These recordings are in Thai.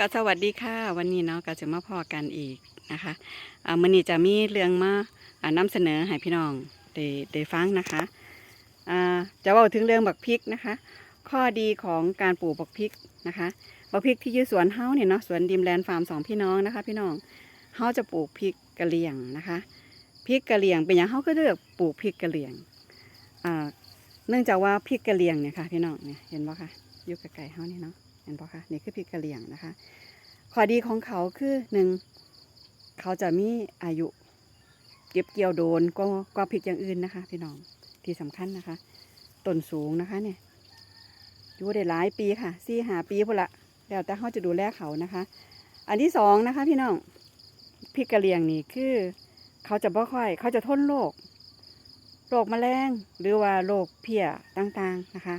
ก็สวัสดีค่ะ วันนี้เนาะก็จะมาพอกันอีกนะคะอ่ามื้อนี้จะมีเรื่องมาอ่านำเสนอให้พี่น้องได้ได้ฟังนะคะอ่าจะว่าถึงเรื่องบักพริกนะคะ ข้อดีของการปลูกบักพริกนะคะบักพริกที่ยืสวนเฮาเนี่ยเนาะสวนดิมแลนด์ฟาร์มสองพี่น้องนะคะ พี่น้องเฮาจะปลูกพริกกะเหรี่ยงนะคะพริกกะเหรี่ยงเป็นอย่างเฮาก็เลือกปลูกพริกกะเหรี่ยงอ่าเนื่องจากว่าพริกกะเหรี่ยงเนี่ยค่ะพี่น้องเนี่ยเห็นบ่คะอยู่ไกลๆเฮานี่เนาะ เห็นปะคะนี่คือพริกกะเหรี่ยงนะคะ ข้อดีของเขาคือหนึ่งเขาจะมีอายุ เก็บเกี่ยวโดนก็ก็พริกอย่างอื่นนะคะ พี่น้องที่สำคัญนะคะต้นสูงนะคะเนี่ยอยู่ได้หลายปีค่ะสี่หาปีพุ่นละแล้วแต่เขาจะดูแลเขานะคะ อันที่สองนะคะ พี่น้องพริกกะเหรี่ยงนี่คือ เขาจะบ่ค่อย เขาจะทนโรคโรคแมลงหรือว่าโรคเพี้ยต่างๆนะคะ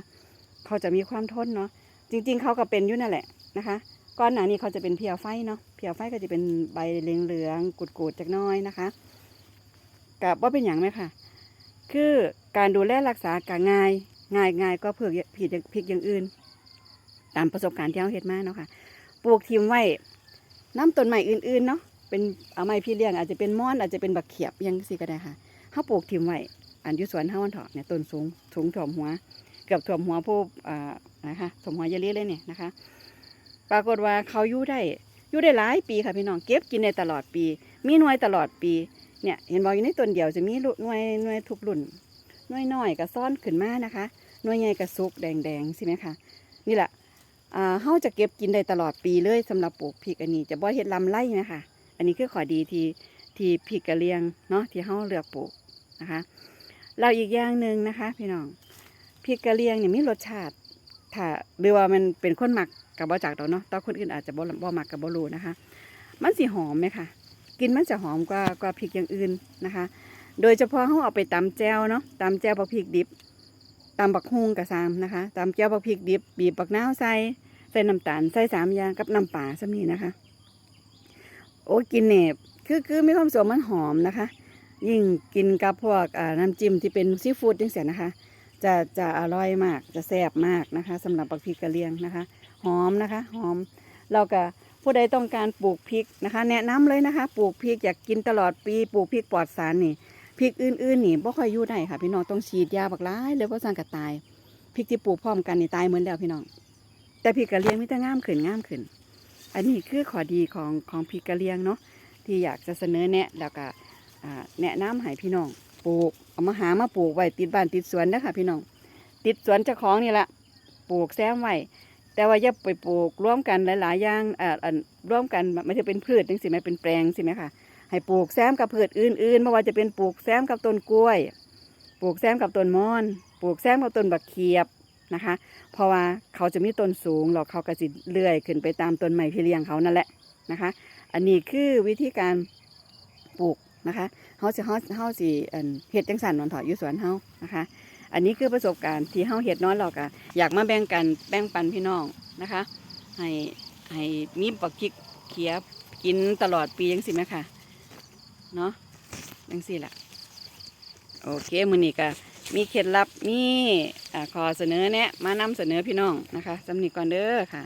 เขาจะมีความทนเนาะ จริง ๆ เขาก็เป็นอยู่นั่นแหละนะคะ ก้อนหนานี้เขาจะเป็นเพียวไฟเนาะเพียวไฟก็จะเป็นใบเหลืองๆกุดๆจากน้อยนะคะกับว่าเป็นอย่างไหมค่ะ คือการดูแลรักษากับง่ายง่ายง่ายก็เผือกผิดผิดอย่างอื่น ตามประสบการณ์ที่เราเห็นมาเนาะค่ะ ปลูกทิมไว้น้ำต้นใหม่อื่นๆเนาะเป็นเอาไม้พี่เลี้ยงอาจจะเป็นม่อนอาจจะเป็นบักเขียบยังสิก็ได้ค่ะเขาปลูกทิมไว้อันยุสวนเฮาอันเถาะเนี่ยต้นสูงสูงถ่วมหัว เกือบถ่วมหัวผู้อ่า นะคะสมหัวเยลลี่เลยเนี่ยนะคะ ปรากฏว่าเขาอยู่ได้อยู่ได้หลายปีค่ะพี่น้องเก็บกินได้ตลอดปี มีหน่วยตลอดปีเนี่ยเห็นบอกอยู่ในต้นเดียวจะมีหน่วยหน่วยทุกรุ่นหน่วยน้อยก็ซ่อนขึ้นมานะคะหน่วยใหญ่ก็สุกแดงๆใช่ไหมคะนี่แหละอ่าเฮาจะเก็บกินได้ตลอดปีเลยสำหรับปลูกพริกอันนี้ จะบ่เฮ็ดลำไรนะคะอันนี้คือข้อดีที่ที่พริกกะเหรียงเนาะที่เฮาเลือกปลูกนะคะเราอีกอย่างหนึ่งนะคะ พี่น้องพริกกะเหรียงเนี่ยมีรสชาติ ถ้าหรือว่ามันเป็นคนหมักกับบ่จากดอกเนาะแต่คนอื่นอาจจะบ่บ่หมักกับบ่รู้นะคะ มันสิหอมไหมคะกินมันจะหอมกว่ากว่าพริกอย่างอื่นนะคะ โดยเฉพาะเขาเอาไปตำแจวเนาะตำแจวบักพริกดิบตำบักฮุงกะซามนะคะตำแจวบักพริกดิบบีบบักนาวใส่ใส่น้ำตาลใส่สามอย่างกับน้ำปลาซะนี่นะคะ โอ้กินเนบคือคือมีความสมมันหอมนะคะ ยิ่งกินกับพวกน้ำจิ้มที่เป็นซีฟู้ดจังเสียนะคะ จะจะอร่อยมากจะแซ่บมากนะคะสำหรับบักพริกกะเหรียงนะคะ หอมนะคะ หอมเราก็ผู้ใดต้องการปลูกพริกนะคะ แนะนำเลยนะคะ ปลูกพริกอยากกินตลอดปีปลูกพริกปลอดสารนี่พริกอื่นๆนี่บ่ค่อยอยู่ได้ค่ะ พี่น้องต้องฉีดยาบักร้ายเลยเพราะสังกระตายพริกที่ปลูกพร้อมกันนี่ตายเหมือนแล้วพี่น้อง แต่พริกกะเหรียงมิต่งามขึ้นงามขึ้น อันนี้คือข้อดีของของพริกกะเหรียงเนาะที่อยากจะเสนอแนะแล้วก็แนะนำให้พี่น้อง ปลูกเอามาหามาปลูกไว้ติดบ้านติดสวนนะคะพี่น้องติดสวนเจ้าของนี่แหละปลูกแซมไว้แต่ว่าอย่าไปปลูกร่วมกันหลายๆอย่างเอ่อร่วมกันไม่ใช่เป็นพืชจังสิไหมเป็นแปลงสิไหมค่ะให้ปลูกแซมกับพืชอื่นๆไม่ว่าจะเป็นปลูกแซมกับต้นกล้วย ปลูกแซมกับต้นมอน ปลูกแซมกับต้นบักเขียบนะคะ เพราะว่าเขาจะมีต้นสูงหรอกเขาก็จะเลื่อยขึ้นไปตามต้นไม้พี่เลี้ยงเขานั่นแหละนะคะ อันนี้คือวิธีการปลูก นะคะเขาจะเขาเขาสิอันเห็ดจังสันนอนถอดอยู่สวนเฮานะคะ อันนี้คือประสบการณ์ที่เฮาเฮ็ดน้อยหรอกอะอยากมาแบ่งกันแบ่งปันพี่น้องนะคะ ให้ให้มีปักกิกเขียบกินตลอดปียังสิแม่ค่ะเนาะยังสิล่ะโอเคมือนี้ก็มีเคล็ดลับมีอ่าขอเสนอแนะมานำเสนอพี่น้องนะคะสำนีก่อนเด้อค่ะ